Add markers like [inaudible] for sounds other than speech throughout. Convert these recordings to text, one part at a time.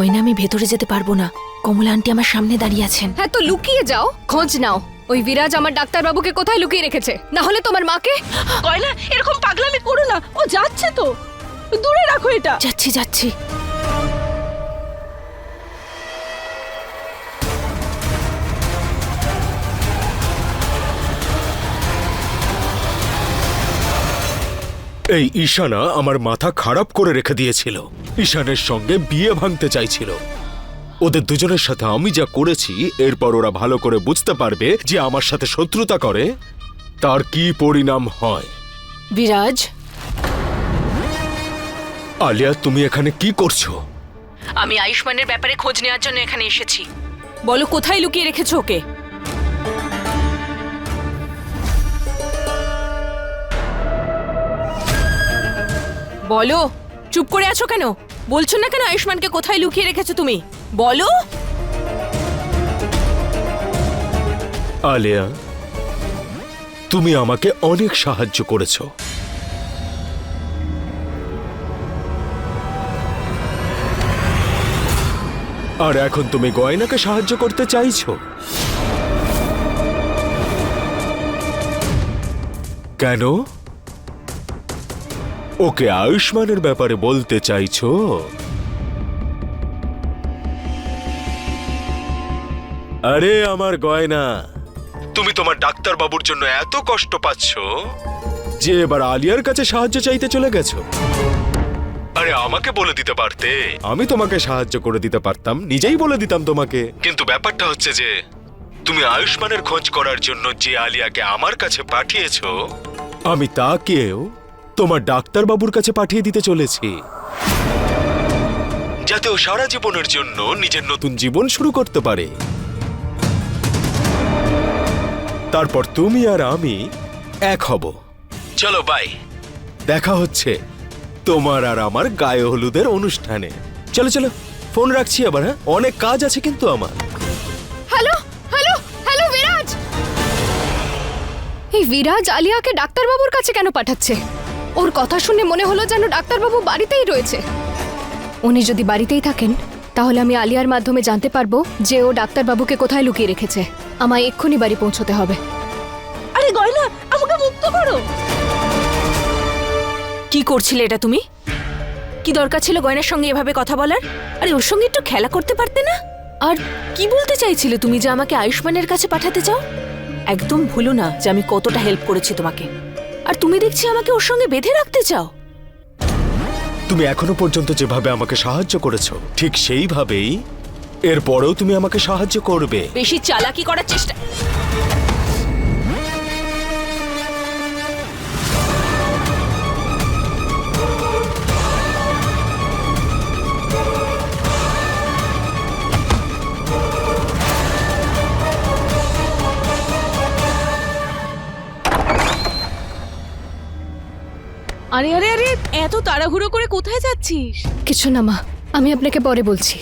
গয়না আমি ভেতরে যেতে পারব না। কমলা আন্টি আমার সামনে দাঁড়িয়ে আছেন। হ্যাঁ তো লুকিয়ে যাও খোঁজ নাও। ওই বিরাজ আমার ডাক্তার বাবুকে কোথায় লুকিয়ে রেখেছে? না হলে তোমার মাকে? গয়না এরকম পাগলামি করো না। ও যাচ্ছে তো। দূরে রাখো এটা। যাচ্ছি যাচ্ছি। এই ঈশানা আমার মাথা খারাপ করে রেখে দিয়েছিল। ঈশানের সঙ্গে বিয়ে ভাঙতে চাইছিল। ওদের দুজনের সাথে আমি যা করেছি এরপর ওরা ভালো করে বুঝতে পারবে যে আমার সাথে শত্রুতা করে তার কি পরিণাম হয়। বিরাজ। আলিয়া তুমি এখানে কি করছ? আমি আয়ুষ্মানের ব্যাপারে খোঁজ নেওয়ার জন্য এখানে এসেছি। বলো কোথায় লুকিয়ে রেখেছো ওকে? বলো, চুপ করে আছো কেন? বলছো না কেন আয়ুষ্মানকে কোথায় লুকিয়ে রেখেছো তুমি? বলো। আলিয়া, তুমি আমাকে অনেক সাহায্য করেছ। আর এখন তুমি গয়নাকে সাহায্য করতে চাইছো? কেন? ওকে আয়ুষ্মানের ব্যাপারে বলতে চাইছো? আরে আমার গয়না। তুমি তোমার ডাক্তার বাবুর জন্য এত কষ্ট পাচ্ছ যে এবার আলিয়ার কাছে সাহায্য চাইতে চলে গেছো। আরে আমাকে বলে দিতে পারতে। আমি তোমাকে সাহায্য করে দিতে পারতাম, নিজেই বলে দিতাম তোমাকে। কিন্তু ব্যাপারটা হচ্ছে যে, তুমি আয়ুষ্মানের খোঁজ করার জন্য যে আলিয়াকে আমার কাছে পাঠিয়েছো, আমি তাকেও তোমার ডাক্তার বাবুর কাছে পাঠিয়ে দিতে চলেছি। যাতে ও সারা জীবনের জন্য নিজের নতুন জীবন শুরু করতে পারে। তারপর তুমি আর আমি এক হব। চলো বাই দেখা হচ্ছে তোমার আর আমার গায়ে হলুদের অনুষ্ঠানে। চলো চলো, ফোন রাখছি আবার হ্যাঁ? অনেক কাজ আছে কিন্তু আমার। হ্যালো হ্যালো হ্যালো, বিরাজ! এই বিরাজ আলিয়াকে ডাক্তার বাবুর কাছে কেন পাঠাচ্ছে? ওর কথা শুনে মনে হলো যেন ডাক্তারবাবু বাড়িতেই রয়েছে। উনি যদি বাড়িতেই থাকেন তাহলে আমি আলিয়ার মাধ্যমে জানতে পারব যে ও ডাক্তারবাবুকে কোথায় লুকিয়ে রেখেছে। আমায় এক্ষুনি বাড়ি পৌঁছতে হবে। আরে গয়না আমাকে মুক্ত করো। কি করছিলে এটা তুমি? কি দরকার ছিল গয়নার সঙ্গে এভাবে কথা বলার? আরে ওর সঙ্গে একটু খেলা করতে পারতে না? আর কি বলতে চাইছিলে তুমি যে আমাকে আয়ুষ্মানের কাছে পাঠাতে চাও? একদম ভুলো না যে আমি কতটা হেল্প করেছি তোমাকে। আর তুমি দেখছি আমাকে ওর সঙ্গে বেঁধে রাখতে চাও। তুমি এখনও পর্যন্ত যেভাবে আমাকে সাহায্য করেছ ঠিক সেইভাবেই এরপরেও তুমি আমাকে সাহায্য করবে। বেশি চালাকি করার চেষ্টা আরে আরে আরে এত তাড়াহুড়ো করে কোথায় যাচ্ছিস? কিছু না মা। আমি আপনাকে পরে বলছি।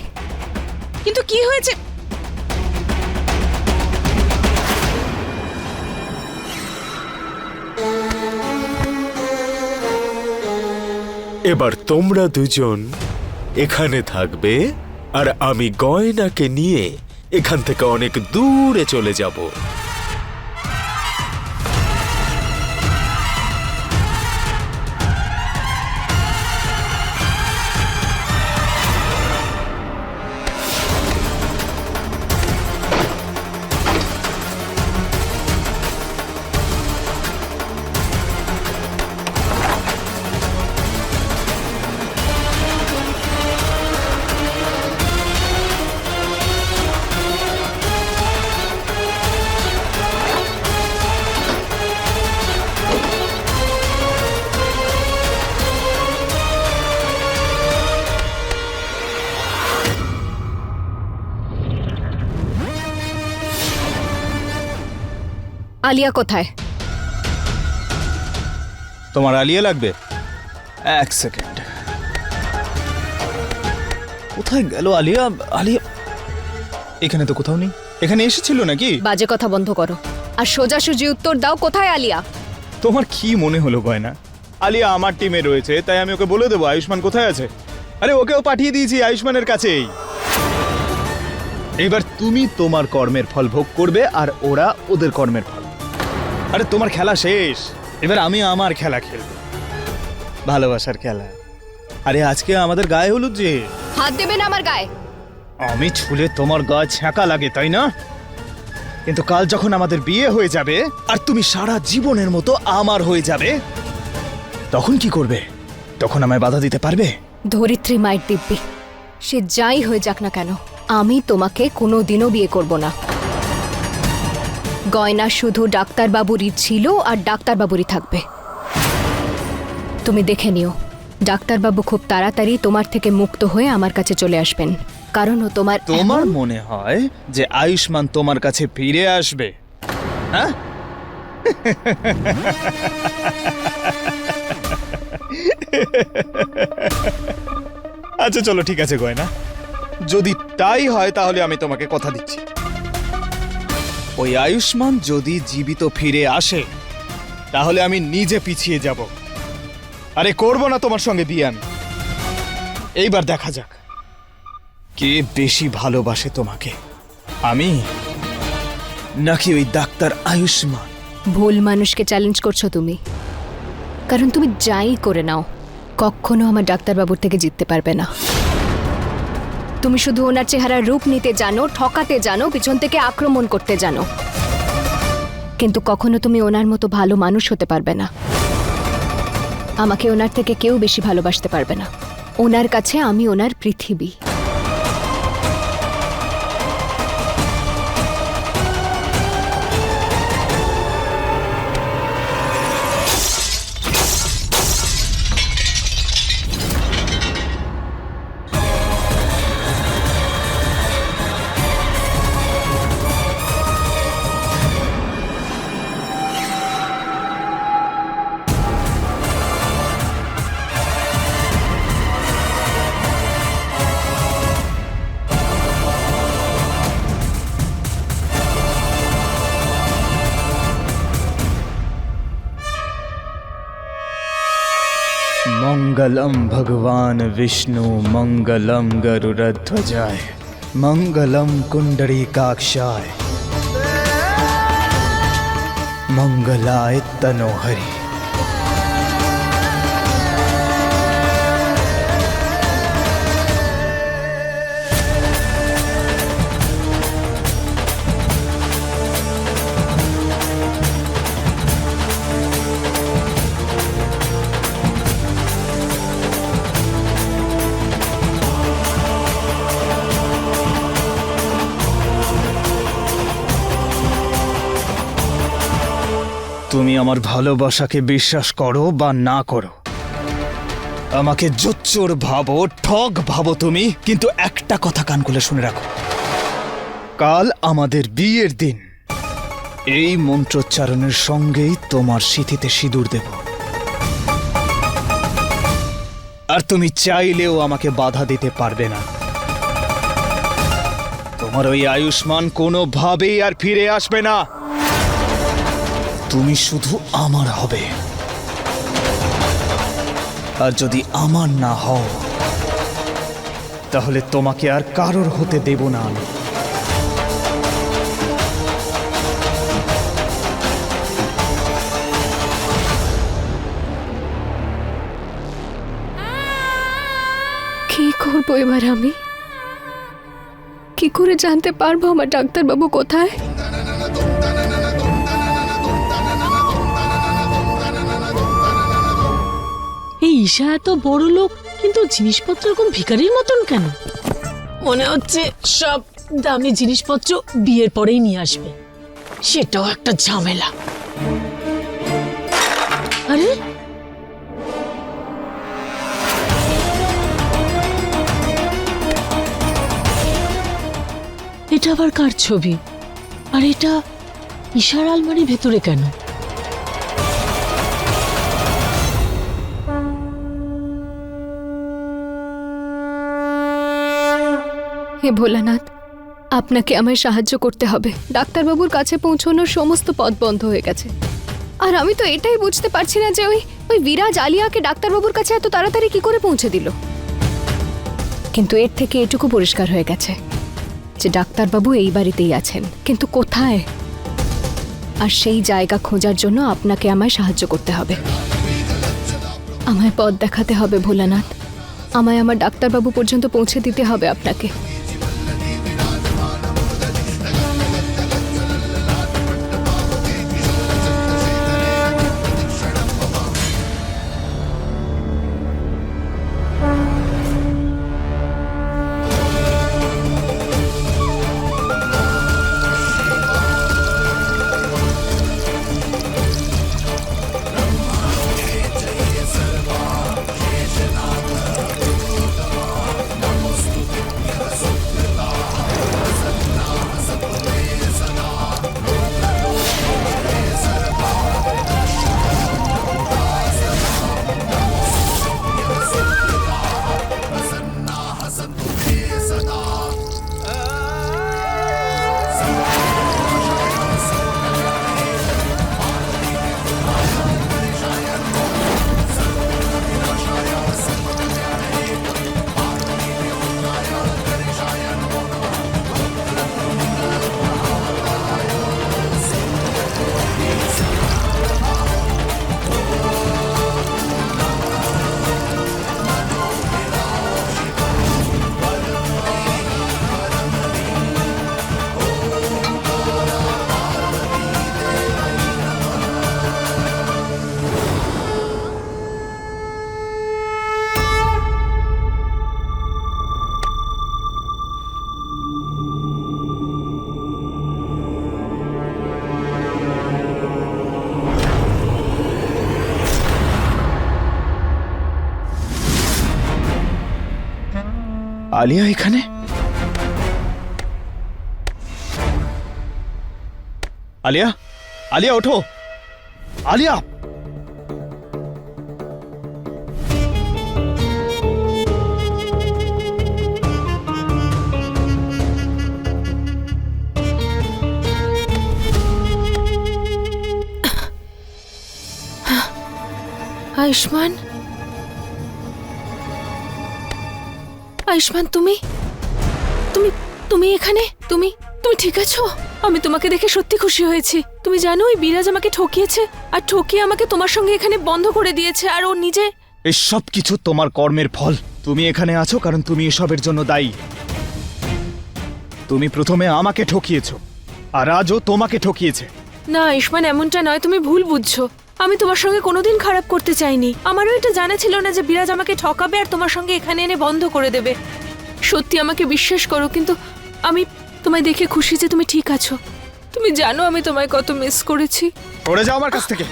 কিন্তু কি হয়েছে? এবার তোমরা দুজন এখানে থাকবে আর আমি গয়নাকে নিয়ে এখান থেকে অনেক দূরে চলে যাব। আলিয়া কোথায়? তোমার আলিয়া লাগবে? এক সেকেন্ড। কোথায় গেল আলিয়া? আলিয়া এখানে তো কোথাও নেই। এখানে এসেছিল নাকি? বাজে কথা বন্ধ করো। আর সোজাসুজি উত্তর দাও কোথায় আলিয়া? তোমার কি মনে হলো গয়না? আলিয়া আমার টিমে রয়েছে তাই আমি ওকে বলে দেবো আয়ুষ্মান কোথায় আছে? আরে ওকেও পাঠিয়ে দিয়েছি আয়ুষ্মানের কাছেই। এবার তুমি তোমার কর্মের ফল ভোগ করবে আর ওরা ওদের কর্মের ফল আরে তোমার খেলা শেষ। এবার আমি আমার খেলা খেলব। ভালোবাসার খেলা। আরে আজকে আমাদের গায়ে হলুদ যে। হাত দেবে না আমার গায়ে। আমি ছুলে তোমার গা ছ্যাঁকা লাগে তাই না? কিন্তু কাল যখন আমাদের বিয়ে হয়ে যাবে আর তুমি সারা জীবনের মতো আমার হয়ে যাবে তখন কি করবে? তখন আমায় বাধা দিতে পারবে? ধরিত্রী মায়ের দিব্যি সে যাই হয়ে যাক না কেন আমি তোমাকে কোনো দিনও বিয়ে করব না। গয়না শুধু ডাক্তারবাবুরই ছিল আর ডাক্তারবাবুরই থাকবে। তুমি দেখে নিও ডাক্তারবাবু খুব তাড়াতাড়ি তোমার থেকে মুক্ত হয়ে আমার কাছে চলে আসবেন। কারণ ও তোমার তোমার মনে হয় যে আয়ুষ্মান তোমার কাছে ফিরে আসবে? হ্যাঁ? আচ্ছা চলো ঠিক আছে গয়না। যদি তাই হয় তাহলে আমি তোমাকে কথা দিচ্ছি। ওই আয়ুষ্মান যদি জীবিত ফিরে আসে, তাহলে আমি নিজে পিছিয়ে যাব। আরে করব না তোমার সঙ্গে বিয়ে আমি এইবার দেখা যাক। কে বেশি ভালোবাসে তোমাকে? আমি? নাকি ওই ডাক্তার আয়ুষ্মান? ভুল মানুষকে চ্যালেঞ্জ করছ তুমি। কারণ তুমি যাই করে নাও, কখনো আমার ডাক্তারবাবুর থেকে জিততে পারবে না। তুমি শুধু ওনার চেহারার রূপ নিতে জানো, ঠকাতে জানো, পিছন থেকে আক্রমণ করতে জানো। কিন্তু কখনো তুমি ওনার মতো ভালো মানুষ হতে পারবে না। আমাকে ওনার থেকে কেউ বেশি ভালোবাসতে পারবে না। ওনার কাছে আমি ওনার পৃথিবী। मंगलम भगवान विष्णु मंगलम गरुड़ध्वजाय मंगलम कुंडली काक्षाय मंगलाय तनोहरी। তুমি আমার ভালোবাসাকে বিশ্বাস করো বা না করো। আমাকে জোচ্চোর ভাবো, ঠগ ভাবো তুমি, কিন্তু একটা কথা কান খুলে শুনে রাখো। কাল আমাদের বিয়ের দিন। এই মন্ত্রোচ্চারণের সঙ্গেই তোমার সিথিতে সিঁদুর দেব। আর তুমি চাইলেও আমাকে বাধা দিতে পারবে না। তোমার ওই আয়ুষ্মান কোনোভাবেই আর ফিরে আসবে না। তুমি শুধু আমার হবে। আর যদি আমার না হও, তাহলে তোমাকে আর কারোর হতে দেব না আমি। কি করব এবার আমি? কি করে জানতে পারব আমার ডাক্তারবাবু কোথায়? এই এত বড় লোক, কিন্তু জিনিসপত্র এরকম ভিখারির মতন কেন? মনে হচ্ছে সব দামি জিনিসপত্র বিয়ের পরেই নিয়ে আসবে। সেটাও একটা ঝামেলা। আরে? এটা আবার কার ছবি? আর এটা ঈশার আলমারি ভেতরে কেন? হে ভোলানাথ, আপনাকে আমায় সাহায্য করতে হবে। ডাক্তারবাবুর কাছে পৌঁছানোর সমস্ত পথ বন্ধ হয়ে গেছে। আর আমি তো এটাই বুঝতে পারছি না যে ওই ওই বিরাজ আলিয়াকে ডাক্তারবাবুর কাছে এত তাড়াতাড়ি কি করে পৌঁছে দিল। কিন্তু এর থেকে এটুকু পরিষ্কার হয়ে গেছে যে ডাক্তারবাবু এই বাড়িতেই আছেন। কিন্তু কোথায়? আর সেই জায়গা খোঁজার জন্য আপনাকে আমায় সাহায্য করতে হবে। আমায় পথ দেখাতে হবে ভোলানাথ। আমায় আমার ডাক্তারবাবু পর্যন্ত পৌঁছে দিতে হবে আপনাকে। আলিয়া এখানে আলিয়া আলিয়া ওঠো আলিয়া আয়ুষ্মান আয়ুষ্মান তুমি? তুমি তুমি এখানে? তুমি তুমি ঠিক আছো? আমি তোমাকে দেখে সত্যি খুশি হয়েছি। তুমি জানো ওই বিরাজ আমাকে ঠকিয়েছে আর ঠকিয়ে আমাকে তোমার সঙ্গে এখানে বন্ধ করে দিয়েছে আর ও নিজে এসব কিছু তোমার কর্মের ফল। তুমি এখানে আছো কারণ তুমি এসবের জন্য দায়ী। তুমি প্রথমে আমাকে ঠকিয়েছো আর আজও তোমাকে ঠকিয়েছে। না আয়ুষ্মান এমনটা নয় তুমি ভুল বুঝছ। আমি তোমার সঙ্গে কোনোদিন খারাপ করতে চাইনি। আমারও এটা জানা ছিল না যে বিরাজ আমাকে ঠকাবে আর তোমার সঙ্গে এখানে এনে বন্ধ করে দেবে। সত্যি আমাকে বিশ্বাস করো, কিন্তু আমি তোমায় দেখে খুশি যে তুমি ঠিক আছো। তুমি জানো আমি তোমায় কত মিস করেছি। সরে যাও আমার কাছ থেকে।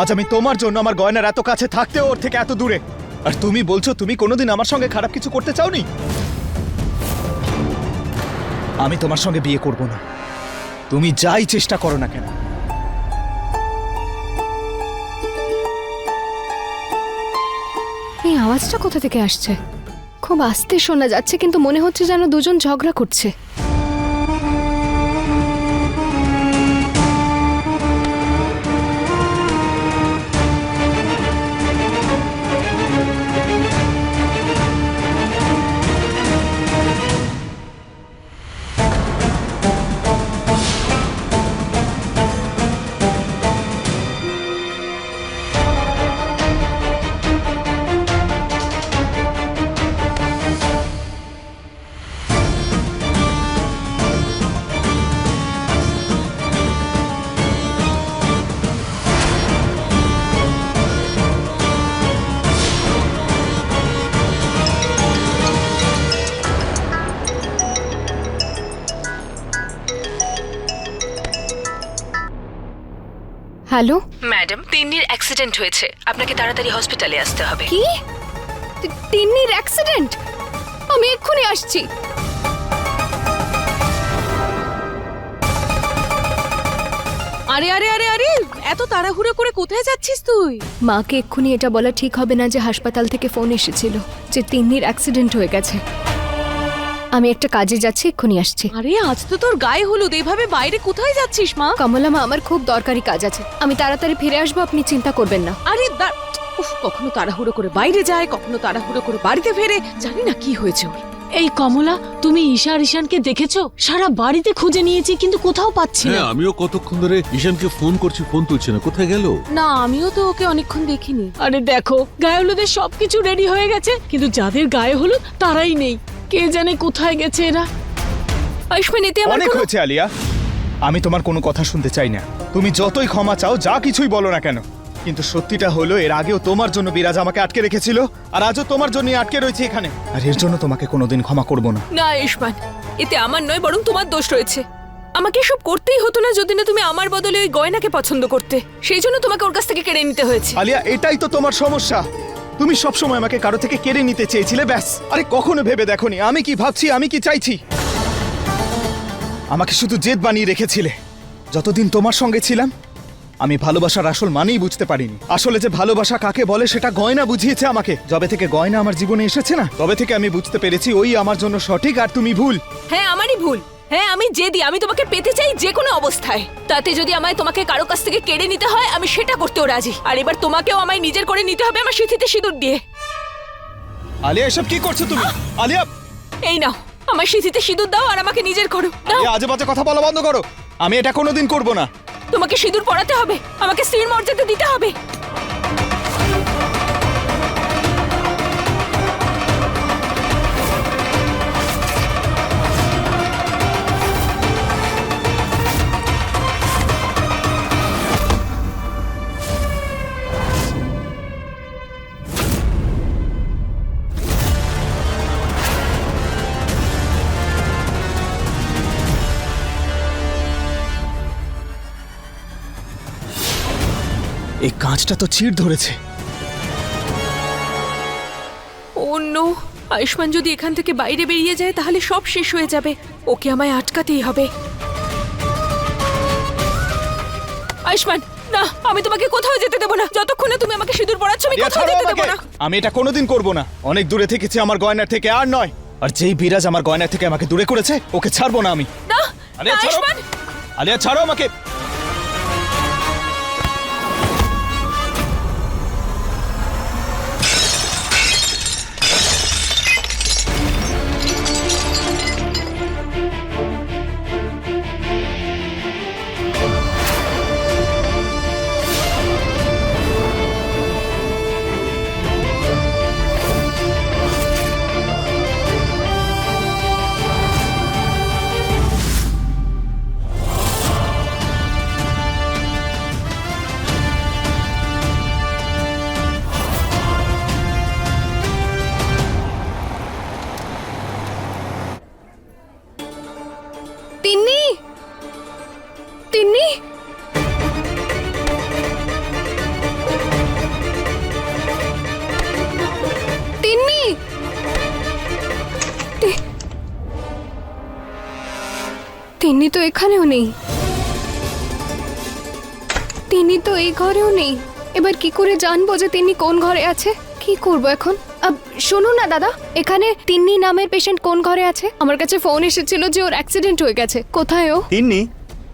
আজ আমি তোমার জন্য আমার গয়নার এত কাছে থাকতেও ওর থেকে এত দূরে। আর তুমি বলছো তুমি কোনোদিন আমার সঙ্গে খারাপ কিছু করতে চাওনি? আমি তোমার সঙ্গে বিয়ে করব না। তুমি যাই চেষ্টা করো না কেন। এই আওয়াজটা কোথা থেকে আসছে? খুব আস্তে শোনা যাচ্ছে, কিন্তু মনে হচ্ছে যেন দুজন ঝগড়া করছে। হ্যালো? ম্যাডাম তিন্নির অ্যাক্সিডেন্ট হয়েছে। আপনাকে তাড়াতাড়ি হসপিটালে আসতে হবে। কি? তিন্নির অ্যাক্সিডেন্ট? আমি এক্ষুনি আসছি। আরে আরে আরে আরে এত তাড়াহুড়ো করে কোথায় যাচ্ছিস তুই? মাকে এক্ষুনি এটা বলা ঠিক হবে না যে হাসপাতাল থেকে ফোন এসেছিল যে তিন্নির অ্যাক্সিডেন্ট হয়ে গেছে। আমি একটা কাজে যাচ্ছি এক্ষুনি আসছি। আরে আজ তো তোর গায়ে হলুদ এভাবে বাইরে কোথায় যাচ্ছিস মা? কমলা মা আমার খুব দরকারি কাজ আছে। আমি তাড়াতাড়ি ফিরে আসব আপনি চিন্তা করবেন না। আরে দা- উফ কখনো তাড়াহুড়ো করে বাইরে যায় কখনো তাড়াহুড়ো করে বাড়িতে ফেরে জানি না কি হয়েছে ওর। এই কমলা তুমি ঈশা আর ঈশানকে দেখেছ? সারা বাড়িতে খুঁজে নিয়েছি কিন্তু কোথাও পাচ্ছি না। হ্যাঁ আমিও কতক্ষণ ধরে ঈশানকে ফোন করছি ফোন তুলছে না। কোথায় গেল? না আমিও তো ওকে অনেকক্ষণ দেখিনি। আরে দেখো গায়ে হলুদের সবকিছু রেডি হয়ে গেছে কিন্তু যাদের গায়ে হলুদ তারাই নেই। কে জানে কোথায় গেছে এরা? আয়ুষ্মান এতে আমার অনেক কোনো- হয়েছে আলিয়া। আমি তোমার কোনো কথা শুনতে চাই না। তুমি যতই ক্ষমা চাও যা কিছুই বলো না কেন। কিন্তু সত্যিটা হলো এর আগেও তোমার জন্য বিরাজ আমাকে আটকে রেখেছিল আর আজও তোমার জন্যই আটকে রয়েছে এখানে। আর এর জন্য তোমাকে কোনোদিন ক্ষমা করব না। না আয়ুষ্মান এতে আমার নয় বরং তোমার দোষ রয়েছে। আমাকে এসব করতেই হতো না যদি না তুমি আমার বদলে ওই গয়নাকে পছন্দ করতে। সেই জন্য তোমাকে ওর কাছ থেকে কেড়ে নিতে হয়েছে। আলিয়া এটাই তো তোমার সমস্যা। তুমি সবসময় আমাকে কারও থেকে কেড়ে নিতে চেয়েছিলে, ব্যাস। আরে কখনো ভেবে দেখোনি। আমি কি ভাবছি, আমি কি চাইছি? আমাকে শুধু জেদ বানিয়ে রেখেছিলে। যতদিন তোমার সঙ্গে ছিলাম, আমি ভালোবাসার আসল মানেই বুঝতে পারিনি। আসলে যে ভালোবাসা কাকে বলে, সেটা গয়না বুঝিয়েছে আমাকে। যবে থেকে গয়না আমার জীবনে এসেছে না, তবে থেকে আমি বুঝতে পেরেছি ওই আমার জন্য সঠিক আর তুমি ভুল। হ্যাঁ আমারই ভুল। হ্যাঁ আমি জেদি। আমি তোমাকে পেতে চাই যে কোনো অবস্থায়। তাতে যদি আমায় তোমাকে কারও কাছ থেকে কেড়ে নিতে হয় আমি সেটা করতেও রাজি। আর এবার তোমাকেও আমায় নিজের করে নিতে হবে আমার সিথিতে সিঁদুর দিয়ে। আলিয়া এসব কি করছ তুমি? আলিয়া! এই নাও আমার সিথিতে সিঁদুর দাও আর আমাকে নিজের করো। দাও। আজে বাজে কথা বলা বন্ধ করো। আমি এটা কোনোদিন করব না। তোমাকে সিঁদুর পরাতে হবে। আমাকে স্ত্রীর মর্যাদা দিতে হবে। কাঁচটা তো চিড় ধরেছে। অন্য আয়ুষ্মান যদি এখান থেকে বাইরে বেরিয়ে যায় তাহলে সব শেষ হয়ে যাবে। ওকে আমায় আটকাতেই হবে। আয়ুষ্মান না আমি তোমাকে কোথাও যেতে দেবো না। যতক্ষণ না তুমি আমাকে সিঁদুর পড়াচ্ছ আমি কোথাও ছাড়ো যেতে দেবো আমাকে। না। আমি এটা কোনোদিন করব না। অনেক দূরে থেকেছি আমার গয়নার থেকে আর নয়। আর যেই বিরাজ আমার গয়না থেকে আমাকে দূরে করেছে ওকে ছাড়বো না আমি। না আলিয়া ছাড়ো! আলিয়া ছাড়ো আমাকে! তো এখানেও নেই। তিনি তো এই ঘরেও নেই। এবার কি করে জানব যে তিনি কোন ঘরে আছে? কি করব এখন? শুনুন না দাদা এখানে তিন্নি নামের পেশেন্ট কোন ঘরে আছে? আমার কাছে ফোন এসেছিল যে ওর অ্যাক্সিডেন্ট হয়ে গেছে। কোথায় ও? তিন্নি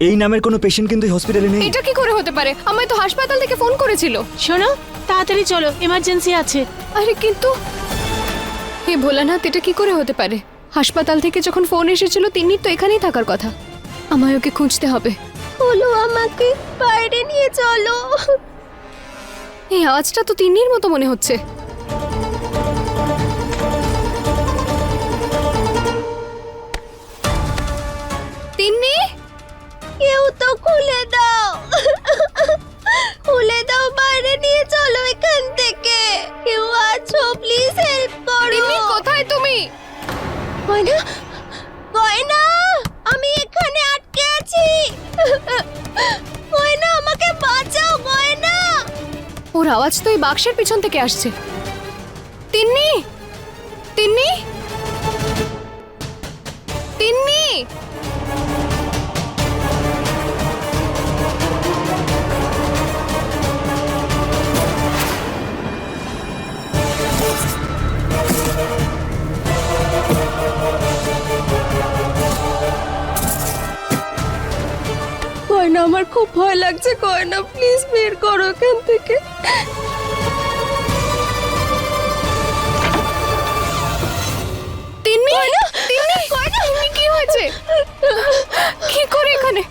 এই নামের কোনো পেশেন্ট কিন্তু হসপিটালে নেই। এটা কি করে হতে পারে? আমায় তো হাসপাতাল থেকে ফোন করেছিল। শোনো তাড়াতাড়ি চলো এমার্জেন্সি আছে। আরে কিন্তু হে ভোলানাথ এটা কি করে হতে পারে? হাসপাতাল থেকে যখন ফোন এসেছিল তিনি তো এখানেই থাকার কথা। আমায় ওকে খুঁজতে হবে। বলো আমাকে বাইরে নিয়ে চলো। এই আওয়াজটা তো তিন্নির মতো মনে হচ্ছে। তিন্নি? কেউ তো খুলে দাও। খুলে দাও বাইরে নিয়ে চলো বাক্সের পিছন থেকে আসছে। তিন্নি! তিন্নি! তিন্নি! আমার খুব ভয় লাগছে, কয়না প্লিজ বের করো এখান থেকে। কয়না তিন্নি কয়না তিন্নি কি হয়েছে? কি করে এখানে?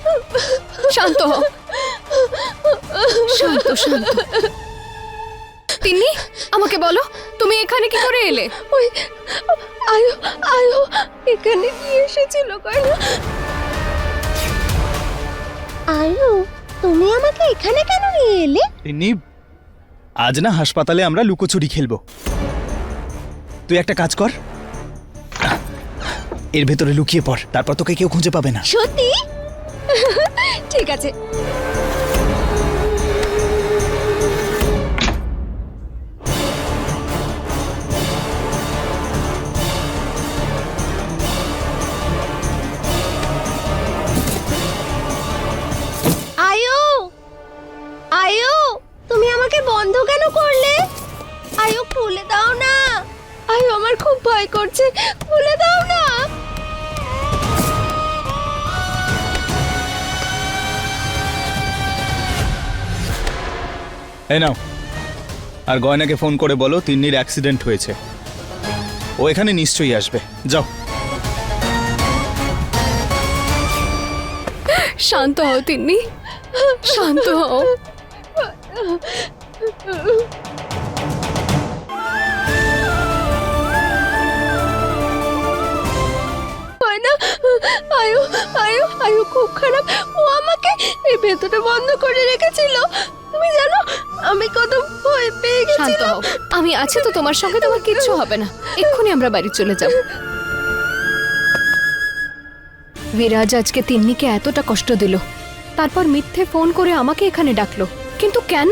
শান্ত হও। শান্ত শান্ত। তিন্নি আমাকে বলো তুমি এখানে কি করে এলে? ওই আয়ো আয়ো এখানে কি এসেছিল কয়না আয়ো তুমি আমাকে এখানে কেন নিয়ে এলে? তিন্নি আজ না হাসপাতালে আমরা লুকোচুরি খেলব। তুই একটা কাজ কর এর ভেতরে লুকিয়ে পড় তারপর তোকে কেউ খুঁজে পাবে না। সত্যি? [laughs] ঠিক আছে। এই নাও। আর গয়নাকে ফোন করে বলো তিন্নির অ্যাক্সিডেন্ট হয়েছে। ও এখানে নিশ্চয়ই আসবে। যাও। শান্ত হও, তিন্নি। শান্ত হও। আয়ো আয়ো আয়ো খুব খারাপ। ও আমাকে এই ভেতরে বন্ধ করে রেখেছিল। তুমি জানো আমি কত ভয় পেয়ে শান্ত গেছিলাম। হও আমি আছি তো তোমার সঙ্গে তোমার কিচ্ছু হবে না। এক্ষুনি আমরা বাড়ি চলে যাব। বিরাজ আজকে তিন্নিকে এতটা কষ্ট দিল। তারপর মিথ্যে ফোন করে আমাকে এখানে ডাকলো। কিন্তু কেন?